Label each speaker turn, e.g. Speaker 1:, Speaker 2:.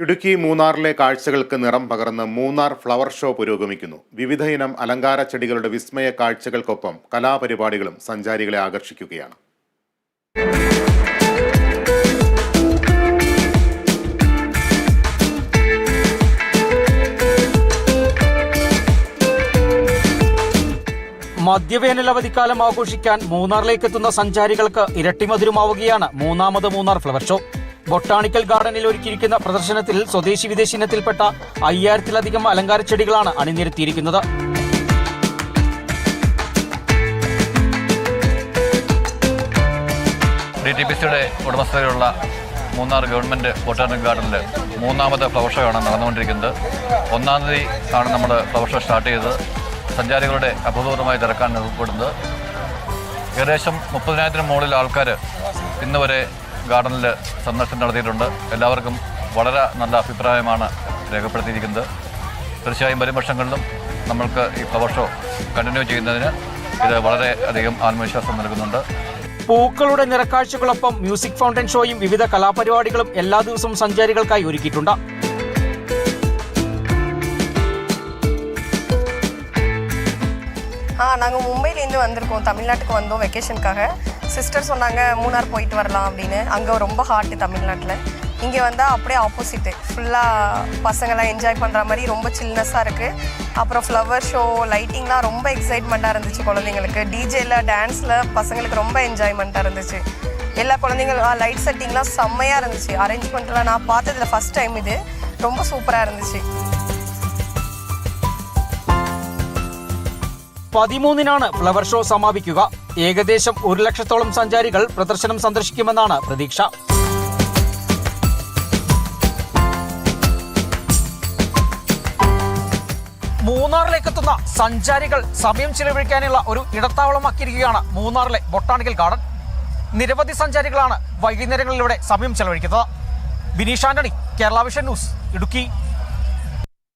Speaker 1: ഇടുക്കി മൂന്നാറിലെ കാഴ്ചകൾക്ക് നിറം പകർന്ന് മൂന്നാർ ഫ്ലവർ ഷോ പുരോഗമിക്കുന്നു. വിവിധ ഇനം അലങ്കാര ചെടികളുടെ വിസ്മയ കാഴ്ചകൾക്കൊപ്പം കലാപരിപാടികളും സഞ്ചാരികളെ ആകർഷിക്കുകയാണ്.
Speaker 2: മദ്യവേനൽ അവധിക്കാലം ആഘോഷിക്കാൻ മൂന്നാറിലേക്ക് എത്തുന്ന സഞ്ചാരികൾക്ക് ഇരട്ടിമധുരമാവുകയാണ് മൂന്നാമത് മൂന്നാർ ഫ്ലവർ ഷോ. ബൊട്ടാണിക്കൽ ഗാർഡനിൽ ഒരുക്കിയിരിക്കുന്ന പ്രദർശനത്തിൽ സ്വദേശി വിദേശ ഇനത്തിൽപ്പെട്ട അയ്യായിരത്തിലധികം അലങ്കാര ചെടികളാണ് അണിനിരത്തിയിരിക്കുന്നത്.
Speaker 3: ഡി ഉടമസ്ഥതയിലുള്ള മൂന്നാർ ഗവൺമെന്റ് ബൊട്ടാണിക് ഗാർഡനിൽ മൂന്നാമത് ഫ്ലവർ ഷോ നടന്നുകൊണ്ടിരിക്കുന്നത്. ഒന്നാം തീയതി ആണ് നമ്മൾ ഫ്ലവർ ഷോ സ്റ്റാർട്ട് ചെയ്തത്. സഞ്ചാരികളുടെ അഭൂതപൂർവമായ തിരക്കാണ് ഉൾപ്പെടുന്നത്. ഏകദേശം മുപ്പതിനായിരത്തിന് മുകളിൽ ആൾക്കാർ ഇന്ന് വരെ ഗാർഡനിൽ സന്ദർശനം നടത്തിയിട്ടുണ്ട് എല്ലാവർക്കും വളരെ നല്ല അഭിപ്രായമാണ് രേഖപ്പെടുത്തിയിരിക്കുന്നത് തീർച്ചയായും വരും വർഷങ്ങളിലും നമ്മൾക്ക് ഈ ഫ്ലവർ ഷോ കണ്ടിന്യൂ ചെയ്യുന്നതിന് ഇത് വളരെ അധികം ആത്മവിശ്വാസം നൽകുന്നുണ്ട്
Speaker 2: പൂക്കളുടെ നിറക്കാഴ്ചകളൊപ്പം മ്യൂസിക് ഫൗണ്ടൻ ഷോയും വിവിധ കലാപരിപാടികളും എല്ലാ ദിവസവും സഞ്ചാരികൾക്കായി ഒരുക്കിയിട്ടുണ്ട്
Speaker 4: ஆ நாங்கள் மும்பையிலேருந்து வந்திருக்கோம் தமிழ்நாட்டுக்கு வந்தோம் வெக்கேஷனுக்காக சிஸ்டர் சொன்னாங்க மூணார் போயிட்டு வரலாம் அப்படின்னு. அங்கே ரொம்ப ஹாட்டு தமிழ்நாட்டில். இங்கே வந்தால் அப்படியே ஆப்போசிட்டு ஃபுல்லாக பசங்களாம் என்ஜாய் பண்ணுற மாதிரி ரொம்ப சில்னஸாக இருக்குது அப்புறம் ஃப்ளவர் ஷோ லைட்டிங்லாம் ரொம்ப எக்ஸைட்மெண்ட்டாக இருந்துச்சு குழந்தைங்களுக்கு. டிஜேல டான்ஸில் பசங்களுக்கு ரொம்ப என்ஜாய்மெண்ட்டாக இருந்துச்சு. எல்லா குழந்தைங்களும் லைட் செட்டிங்லாம் செம்மையாக இருந்துச்சு. அரேஞ்ச்மெண்ட்லாம் நான் பார்த்ததில் ஃபஸ்ட் டைம் இது. ரொம்ப சூப்பராக இருந்துச்சு.
Speaker 2: പതിമൂന്നിനാണ് ഫ്ലവർ ഷോ സമാപിക്കുക. ഏകദേശം ഒരു ലക്ഷത്തോളം സഞ്ചാരികൾ പ്രദർശനം സന്ദർശിക്കുമെന്നാണ് പ്രതീക്ഷ. മൂന്നാറിലേക്കെത്തുന്ന സഞ്ചാരികൾ സമയം ചിലവഴിക്കാനുള്ള ഒരു ഇടത്താവളമാക്കിയിരിക്കുകയാണ് മൂന്നാറിലെ ബൊട്ടാണിക്കൽ ഗാർഡൻ. നിരവധി സഞ്ചാരികളാണ് വൈകുന്നേരങ്ങളിലൂടെ സമയം ചെലവഴിക്കുന്നത്. Bineesh Antony Kerala vision news Idukki.